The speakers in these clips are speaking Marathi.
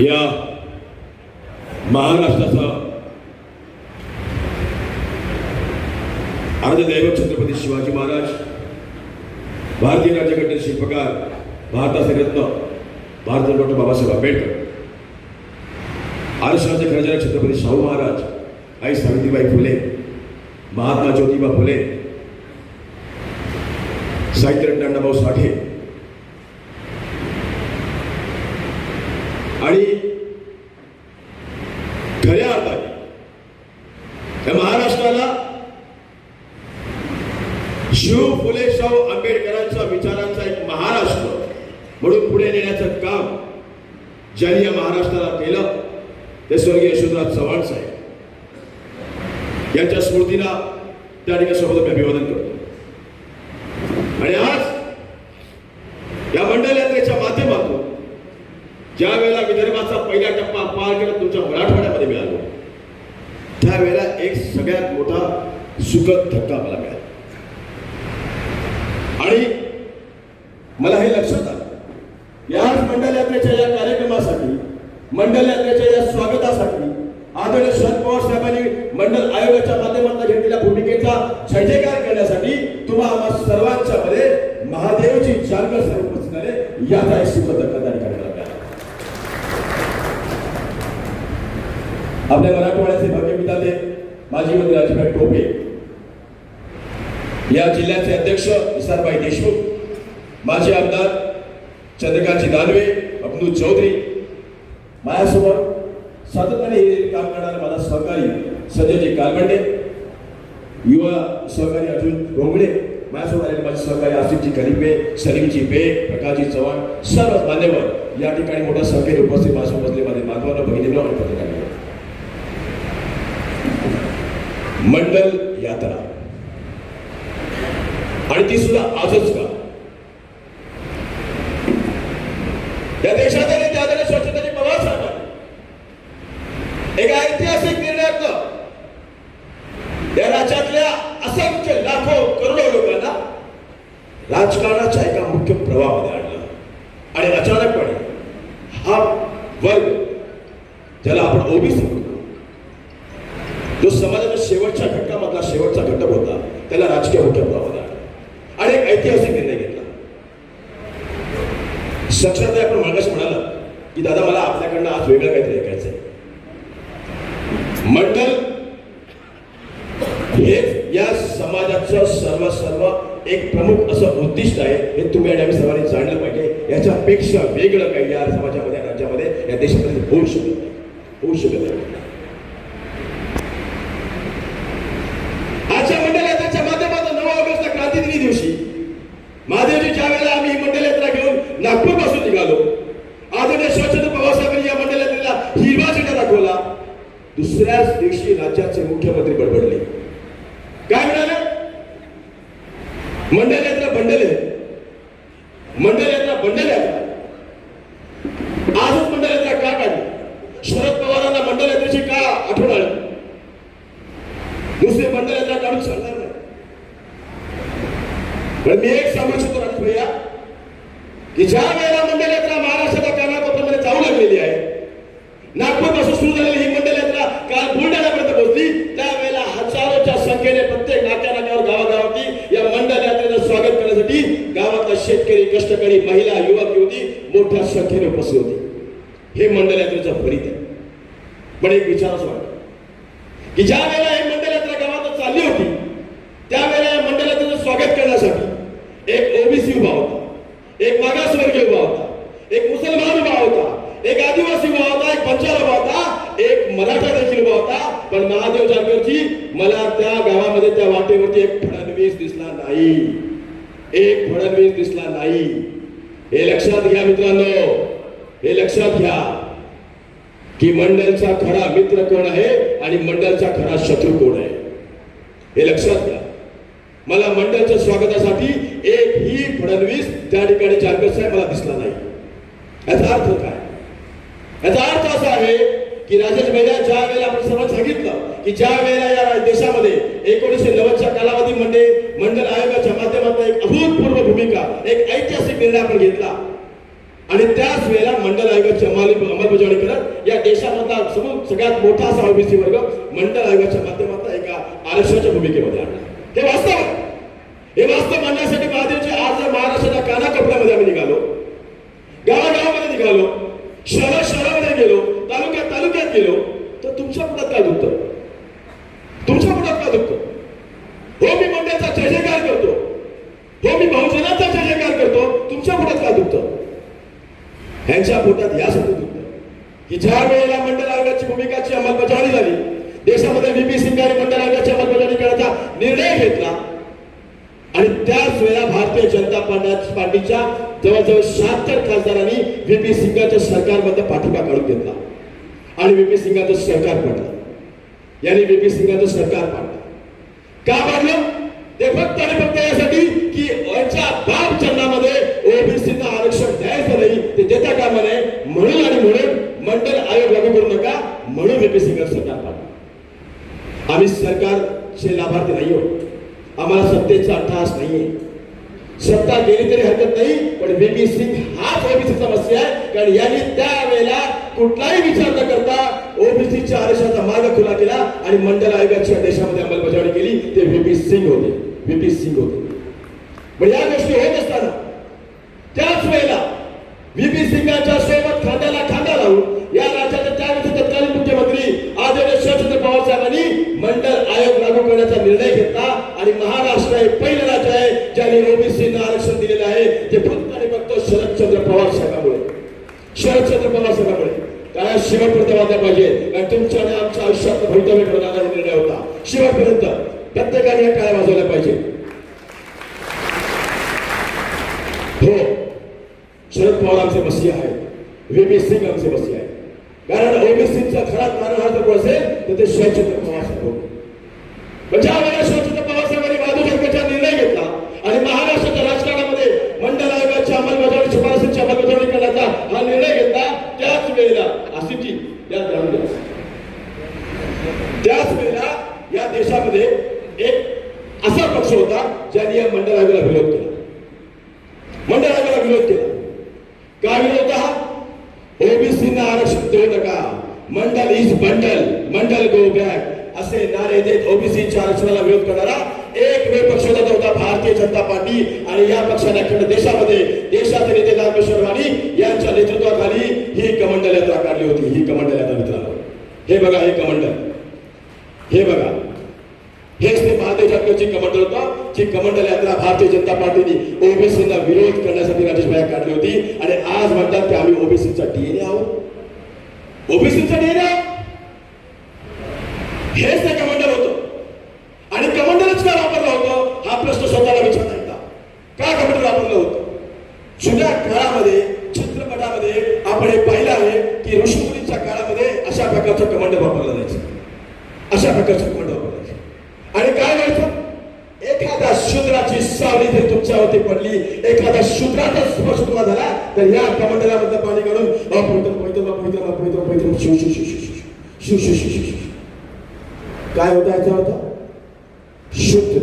या महाराष्ट्राचा आराध्यदैवत छत्रपती शिवाजी महाराज भारतीय राज्यघटनेचे शिल्पकार भारताचे रत्न भारत डॉक्टर बाबासाहेब आंबेडकर आरक्षणाचे खरंजन छत्रपती शाहू महाराज आई सावित्रीबाई फुले महात्मा ज्योतिबा फुले साहित्यरत्न अण्णाभाऊ साठे आणि खऱ्या अर्थाने या महाराष्ट्राला शिव फुले शाहू आंबेडकरांच्या विचारांचा एक महाराष्ट्र म्हणून पुढे नेण्याचं काम ज्यांनी या महाराष्ट्राला केलं ते स्वर्गीय यशवंतराव चव्हाण साहेब. यांच्या स्मृतीला त्या ठिकाणी सोबत मी अभिवादन करतो. आणि आज या मंडल यात्रेच्या माध्यमातून ज्या वेळेला विदर्भाचा पहिला टप्पा पार केला तुमच्या मराठवाड्यामध्ये मिळालो. त्यावेळेला एक सगळ्यात मोठा सुखद धक्का मला मिळाला. आणि मला हे लक्षात आलं याच मंडल यात्रेच्या या कार्यक्रमासाठी मंडल यात्रेच्या या स्वागतासाठी आदरणीय शरद पवार साहेबांनी मंडल आयोगाच्या माध्यमातून घेतलेल्या भूमिकेचा छटेकार करण्यासाठी तुम्हा सर्वांच्या मध्ये महादेवची जानकर साहेब उपस्थित झाले याचा एक सुखद धक्का त्या ठिकाणी मला मिळाला. आपल्या मराठवाड्याचे भाग्यविधाते माजी राजभाई टोपे या जिल्ह्याचे अध्यक्ष निसारबाई देशमुख माजी आमदार चंद्रकांतजी दानवे अब्दू चौधरी माझ्यासोबत सातत्याने हे काम करणारे माझा सहकारी संजयजी कालबंडे युवा सहकारी अर्जुन घोंगडे माझ्यासोबत आलेले माझे सहकारी आसिफजी कलिपे सलीमजी बे प्रकाशजी चव्हाण सर्व मान्यवर या ठिकाणी मोठा सहकारी उपस्थित माझ्या बसले माझे माधवांना भगिनींना आणि पत्रकारांना. मंडल यात्रा. आणि ती सुद्धा आजच का या देशातील त्याकडे स्वच्छतेची पवार साहेबांनी एका ऐतिहासिक निर्णयातनं या राज्यातल्या असंख्य लाखो करोडो लोकांना राजकारणाच्या एका मुख्य प्रवाहामध्ये आणलं आणि अचानकपणे हा वर्ग ज्याला आपण ओबीसी म्हणतो जो समाजाच्या शेवटच्या घटकामधला शेवटचा घटक होता त्याला राजकीय मुख्य प्रवाहामध्ये आणि एक ऐतिहासिक निर्णय घेतला. साक्षरता आपण मागाशी म्हणाला की दादा मला आपल्याकडनं आज वेगळं काहीतरी ऐकायचंय. मंडल हे या समाजाचं सर्व सर्व एक प्रमुख असं उद्दिष्ट आहे हे तुम्ही आणि आम्ही सर्वांनी जाणलं पाहिजे. याच्यापेक्षा वेगळं काही या समाजामध्ये राज्यामध्ये या देशामध्ये होऊ शकत नाही. होऊ शकत नाही आजच्या मंडल यात्रेच्या माध्यमातून नऊ ऑगस्ट क्रांती दिनी दिवशी महादेवजी ज्या वेळेला आम्ही ही मंडल यात्रा घेऊन नागपूरपासून निघालो आदरणीय स्वच्छता पवारसाहेबांनी या मंडल यात्रेला हिरवा झेंडा दाखवला दुसऱ्याच दिवशी राज्याचे मुख्यमंत्री बडबडले काय म्हणाले मंडल यात्रा बंडल आहे मंडल यात्रा बंडल यात्रा आजच मंडल यात्रा का काढली शरद पवारांना मंडल यात्रेची आठवण. दुसरे मंडल यांना काढून चालणार नाही. मी एक सांगू शकतो राजप्रिया की ज्या वेळेला मंडल यात्रा महाराष्ट्राच्या कानाकोपऱ्यामध्ये जाऊ लागलेली आहे नागपूरपासून सुरू झालेली ही मंडल यात्रा काल बुलढाण्यापर्यंत पोहोचली त्यावेळेला हजारोच्या संख्येने प्रत्येक नाक्या नाक्यावर गावागावाती या मंडल यात्रेचं स्वागत करण्यासाठी गावातला शेतकरी कष्टकरी महिला युवक युवती मोठ्या संख्येने उपस्थित होती. हे मंडल यात्रेचं फलित आहे. पण एक विचार वाटतो. की ज्या वेळेला हे मंडळ यात्रा गावात चालली होती त्यावेळेला या मंडळ यात्रेचं स्वागत करण्यासाठी एक ओबीसी उभा होता एक मागासवर्गीय उभा होता एक मुसलमान उभा होता एक आदिवासी उभा होता एक बंजारा उभा होता एक मराठा देखील उभा होता पण महादेव जानकरजी मला त्या गावामध्ये त्या वाटेवरती एक फडणवीस दिसला नाही. एक फडणवीस दिसला नाही. हे लक्षात घ्या मित्रांनो हे लक्षात घ्या. की मंडळचा खरा मित्र कोण आहे आणि मंडळचा खरा शत्रू कोण आहे? हे लक्षात घ्या. मला मंडळच्या स्वागतासाठी एक ही फडणवीस त्या ठिकाणी जानकर साहेब मला दिसला नाही. याचा अर्थ काय? याचा अर्थ असा आहे की राजेश भैया ज्या वेळेला आपण सर्व सांगितलं की ज्या वेळेला या देशामध्ये एकोणीसशे नव्वदच्या कालावधीमध्ये मंडल आयोगाच्या माध्यमातून एक अभूतपूर्व भूमिका एक ऐतिहासिक निर्णय आपण घेतला आणि त्याच वेळेला मंडल आयोगाची अंमल अंमलबजावणी करत या देशामधला सगळ्यात मोठा असा ओबीसी वर्ग मंडल आयोगाच्या माध्यमातून एका आरक्षणाच्या भूमिकेमध्ये आणला. हे वास्तव हे वास्तव मांडण्यासाठी महादेवचे आज जर महाराष्ट्राच्या कानाकोपऱ्यामध्ये आम्ही निघालो गावागावामध्ये निघालो शहर शहरामध्ये गेलो तालुक्यात तालुक्यात गेलो तर तुमच्या पोटात काय दुखतं तुमच्या पोटात काय दुखतं हो मी मंडळाचा जय जयकार करतो हो मी बहुजनाचा जय जयकार करतो तुमच्या पोटात काय दुखतं ह्यांच्या पोटात यासाठी दुखतं की ज्या वेळेला मंडळ आयोगाची भूमिकाची अंमलबजावणी झाली देशामध्ये व्हीपी सिंग यांनी मंडळ आयोगाची अंमलबजावणी करण्याचा निर्णय घेतला आणि त्याच वेळेला भारतीय जनता पार्टी- पार्टीच्या जवळजवळ शहात्तर व्ही पी सिंगाच्या सरकारबद्दल पाठिंबा काढून घेतला. आणि व्हीपी सिंगाचं सरकार पडलं. यांनी व्हीपी सिंगाचं सरकार पाडलं का पाडलं ते फक्त आणि फक्त यासाठी की यांच्या बाप चरणामध्ये ओबीसीना आरक्षण द्यायचं नाही ते देता कामा नये. म्हणून आणि म्हणून मंडळ आयोग लागू करू नका. म्हणून व्हीपी सिंगाचं सरकार पाडलं आम्ही सरकारचे लाभार्थी नाही आहोत. आम्हाला सत्तेचा अट्टहास नाहीये. सत्ता गेली तरी हरकत नाही पण व्हीपी सिंग हाच आहे कारण यांनी त्यावेळेला कुठलाही विचार न करता ओबीसीच्या आरक्षणाचा मार्ग खुला केला आणि मंडल आयोगाची देशामध्ये अंमलबजावणी केली. ते व्हीपी सिंग होते. व्हीपी सिंग होते. पण या गोष्टी होत असताना त्याच वेळेला व्हीपी सिंगाच्या सोबत खांद्याला खांदा लावून या राज्याचे त्यावेळेचे तत्कालीन मुख्यमंत्री आदरणीय शरदचंद्र पवार साहेबांनी मंडळ आयोग लागू करण्याचा निर्णय घेतला. आणि महाराष्ट्र हे पहिलं राज्य आहे ज्यांनी ओबीसीना आरक्षण दिलेलं आहे. ते फक्त आणि फक्त शरदचंद्र पवार साहेबांमुळे. शरदचंद्र पवार साहेबांमुळे काय शेवटपर्यंत वाजला पाहिजे? आणि तुमच्या आणि आमच्या आयुष्यात भवितव्य घडवणारा निर्णय होता. शेवटपर्यंत प्रत्येकाने या टाळ्या वाजवल्या पाहिजे. हो शरद पवार आमचे मसीहा आहेत. व्हीपी सिंग आमचे मसीहा आहेत. कारण ओबीसीचा खरा तारणहार जर असेल तर ते शिवचंद्र पवार साहेब म्हणजे पण ज्या वेळेला शरदचंद्र पवार साहेबांनी माधव सरकारचा निर्णय घेतला आणि महाराष्ट्राच्या राजकारणामध्ये मंडळ आयोगाच्या अंमलबजावणी शिफारसीची अंमलबजावणी करण्याचा हा निर्णय घेतला त्याच वेळेला आसिफजी या जाणून घ्या. त्याच वेळेला या देशामध्ये एक असा पक्ष होता ज्यांनी या मंडळ आयोगाला विरोध केला मंडळ आयोगाला विरोध केला काय विरोध हा ओबीसीना आरक्षण देऊ नका Mandal is bundle Mandal go back असे नारे देत ओबीसीच्या आरक्षणाला विरोध करणारा एकमेव पक्ष होता होता भारतीय जनता पार्टी. आणि या पक्षाने अखंड देशामध्ये देशाचे नेते रामेश्वर राणी यांच्या नेतृत्वाखाली ही कमंडल यात्रा काढली होती. ही कमंडल यात्रा मित्रांनो. हे बघा हे कमंडल. हे बघा. हेच ते महादेव जाटकरची कमंडल होता जी कमंडल यात्रा भारतीय जनता पार्टीने ओबीसीला विरोध करण्यासाठी राजेश राजेशभाई काढली होती. आणि आज म्हणतात की आम्ही ओबीसीचा डीएनए आहोत. ओबीसीचा डीएनए तर या अर्थमंडळामधलं पाणी काढून अपवित्र पवित्र अपवित्र अपवित्र पवित्र शिव शिव शिव शिव शिव शिव शिव काय होतं याचा अर्थ? शुद्ध.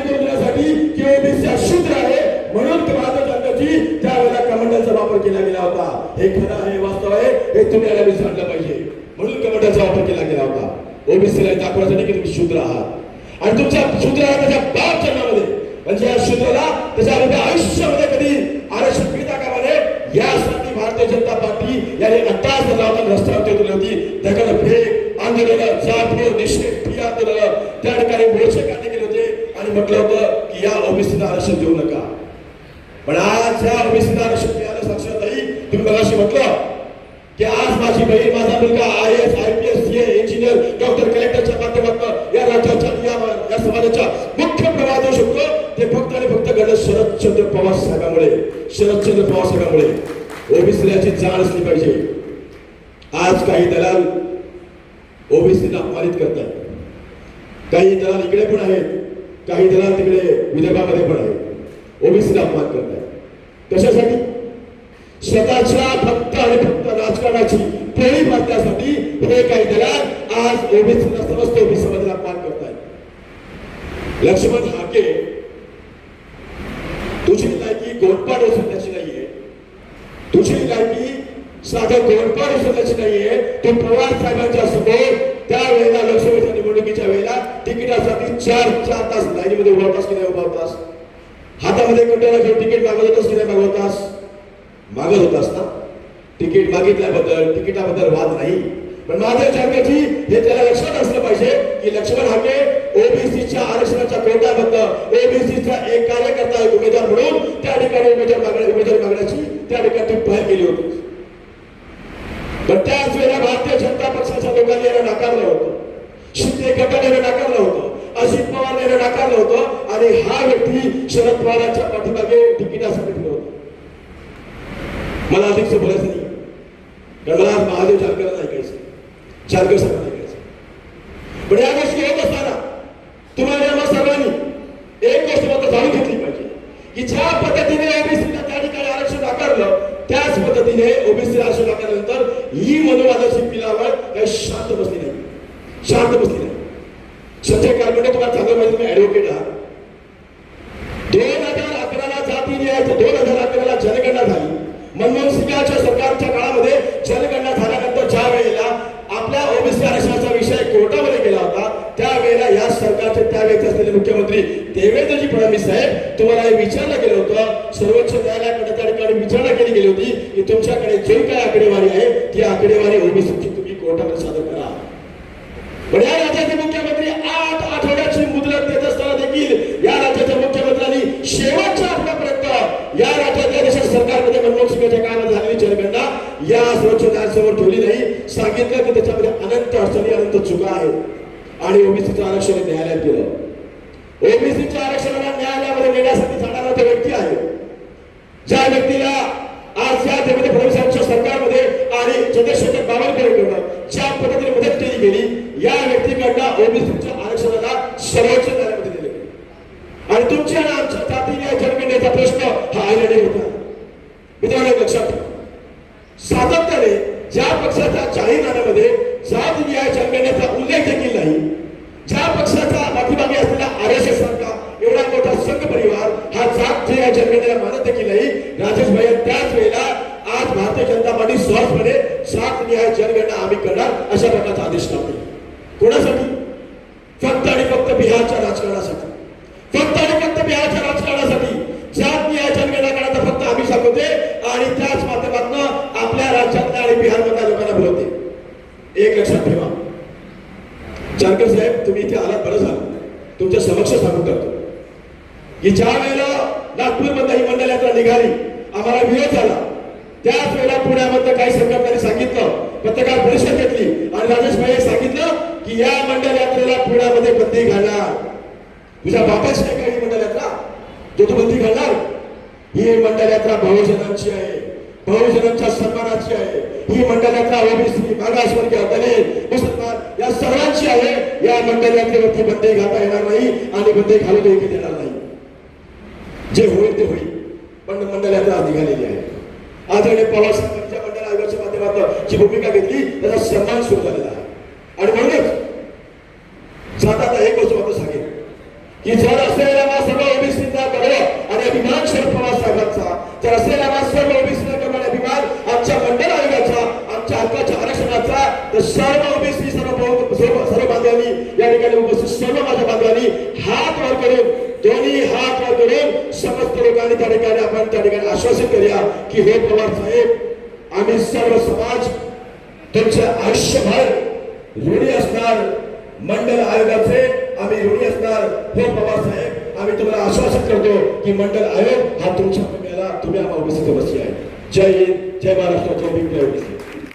करण्यासाठी की एबीसी अशुद्ध आहे म्हणून माझं जाण्याची त्यावेळेला वापर केला गेला होता. हे खरं आहे वास्तव आहे हे तुम्ही याला पाहिजे. म्हणून कमांडाचा वापर केला गेला होता. ओबीसीला दाखवण्यासाठी की तुम्ही शुद्ध आहात. आणि तुमच्या शुद्ध आहात शरदचंद्र पवार साहेबांमुळे ओबीसीला याची जाण असली पाहिजे. आज काही दलाल ओबीसीला अपमानित करतात. काही दलाल इकडे पण आहेत काही दलाल तिकडे विदर्भामध्ये पण आहेत. ओबीसीला अपमान करतात. कशासाठी? स्वतःच्या फक्त आणि फक्त राजकारणाची फेरी मारण्यासाठी हे काही दलाल आज ओबीसीला समस्त ओबीसी समाजाला अपमान करतायत. लक्ष्मण हाके साधं गोडपाट उचलण्याची नाहीये तू पवार साहेबांच्या समोर त्यावेळेला लोकसभेच्या निवडणुकीच्या वेळेला तिकिटासाठी चार चार तास लाईनीमध्ये उभा तास की नाही उभा तास हातामध्ये कुठे घेऊन तिकीट मागत होतास की नाही मागवतास मागत होतास ना? तिकीट मागितल्याबद्दल तिकिटाबद्दल वाद नाही. पण माझ्या चर्चेची हे त्याला लक्षात असलं पाहिजे की लक्ष्मण हाके ओबीसीच्या आरक्षणाच्या कोट्याबद्दल ओबीसीचा एक कार्यकर्ता एक उमेदवार म्हणून त्या ठिकाणी उमेदवार मागण्या उमेदवार मागण्याची त्या ठिकाणी पहल केली होती पण त्याच वेळेला भारतीय जनता पक्षाच्या नाकारलं होतं. शिंदे गटाने नाकारलं होतं. अजित पवार नाकारलं होतं. आणि हा व्यक्ती शरद पवारांच्या पाठीमागे तिकिटासाठी दिलं होतं. मला अधिकच बोलायचं नाही. कारण मला महादेव जानकरला ऐकायचं. जानकर साहेबांना ऐकायचं पण या गोष्टी होत असताना तुम्हाला आम्हा सर्वांनी एक गोष्ट मात्र जाणून घेतली पाहिजे की ज्या पद्धतीने ओबीसीला त्या ठिकाणी आरक्षण नाकारलं त्याच पद्धतीने ओबीसी आरक्षण नाकारल्यानंतर ही मनोवादाची पिलावळ काही शांत बसली नाही शांत बसली नाही संजय कारमध्ये तुम्हाला चांगलं आहात दोन हजार अकराला जाती न्यायाचं दोन हजार अकराला जनगणना झाली. मनमोहन सिंगाच्या सरकारच्या काळामध्ये जनगणना झाल्यानंतर ज्या वेळेला आपल्या ओबीसी आरक्षणाचा विषय कोर्टामध्ये गेला होता त्यावेळेला या सरकारचे त्यावेळेस असलेले मुख्यमंत्री देवेंद्रजी फडणवीस साहेब तुम्हाला हे विचारलं गेलं होतं. सर्वोच्च न्यायालयाकडे त्या ठिकाणी विचारणा केली गेली होती की तुमच्याकडे जे काय आकडेवारी आहे ती आकडेवारी ओबीसीची तुम्ही कोर्टामध्ये सादर करा. पण या या सर्वोच्च न्यायालयासमोर ठेवली नाही. सांगितलं की त्याच्यामध्ये अनंत अडचणी अनंत चुका आहेत. आणि ओबीसीचं आरक्षण न्यायालयात दिलं. ओबीसीच्या आरक्षणाला न्यायालयामध्ये नेण्यासाठी जाणारा तो व्यक्ती आहे. ज्या व्यक्तीला आज या देवेंद्र फडणवीसांच्या सरकारमध्ये आणि चंद्रशेखर बावनकुळेकडनं ज्या पद्धतीने मदत केली गेली या व्यक्तीकडनं ओबीसीच्या आरक्षणाला सर्वोच्च न्यायालयामध्ये दिले गेले. आणि तुमच्या आणि आमच्या जातीने जनगणनेचा प्रश्न हा ऑलरेडी होता. मित्रांनो लक्षात आत्मीय जनगणना आम्ही करणार अशा प्रकारचा आदेश टाकतो कोणासाठी? फक्त आणि फक्त बिहारच्या राजकारणासाठी. फक्त आणि फक्त बिहारच्या राजकारणासाठी. जात जनगणना करण्याचा फक्त आम्ही सांगते आणि त्याच माध्यमातून आपल्या राज्यातल्या आणि बिहारमधल्या लोकांना बोलवते एक लक्षात ठेवा. जानकर साहेब तुम्ही इथे आलात बरं झालं. तुमच्या समक्ष सांगून करतो की ज्या वेळेला नागपूरमध्ये ही मंडळ यात्रा निघाली आम्हाला विरोध झाला. त्याच वेळेला पुण्यामध्ये काही संघटनांनी सांगितलं. पत्रकार परिषद घेतली. आणि राजेश भाई सांगितलं की या मंडळ यात्रेला पुण्यामध्ये बंदी घालणार. तुझ्या बापाची आहे का मंडळ यात्रा? तो तू बंदी घालणार? ही मंडळ यात्रा बहुजनांची आहे. बहुजनांच्या सन्मानाची आहे. ही मंडळ यात्रा ओबीसी मागासवर्गीय दलित मुसलमान या सर्वांची आहे. या मंडळ यात्रेवरती बंदी घालता येणार नाही आणि बंदी घालू देखील देणार नाही. जे होईल ते होईल. पण मंडळ यात्रा निघालेली आहे. आदरणीय पवार साहेबांच्या मंडळ आयोगाच्या माध्यमातून जी भूमिका घेतली त्याचा सन्मान सुरू झालेला आहे. आणि म्हणूनच जाता आता एक गोष्ट मात्र सांगेल की जर असेल ना सर्व ओबीसीचा गर्व आणि अभिमान शरद पवार साहेबांचा जर असेल ना सर्व ओबीसीचा गर्व आणि अभिमान आमच्या मंडळ आयोगाचा आमच्या हक्काच्या आरक्षणाचा तर सर्व ओबीसी सर्व सर्व बांधवांनी या ठिकाणी उपस्थित सर्व माझ्या बांधवांनी हात वर करून दोन्ही हात आणि त्या ठिकाणी आपण त्या ठिकाणी आश्वासित करूया की हे पवार साहेब आम्ही सर्व समाज तुमच्या आयुष्यभर ऋणी असणार. मंडल आयोगाचे आम्ही ऋणी असणार. हे पवार साहेब आम्ही तुम्हाला आश्वासित करतो की मंडल आयोग हा तुमच्या तुम्ही आम्हाला उपस्थित बसली आहे. जय हिंद जय महाराष्ट्र जय भीम जय ओबीसी.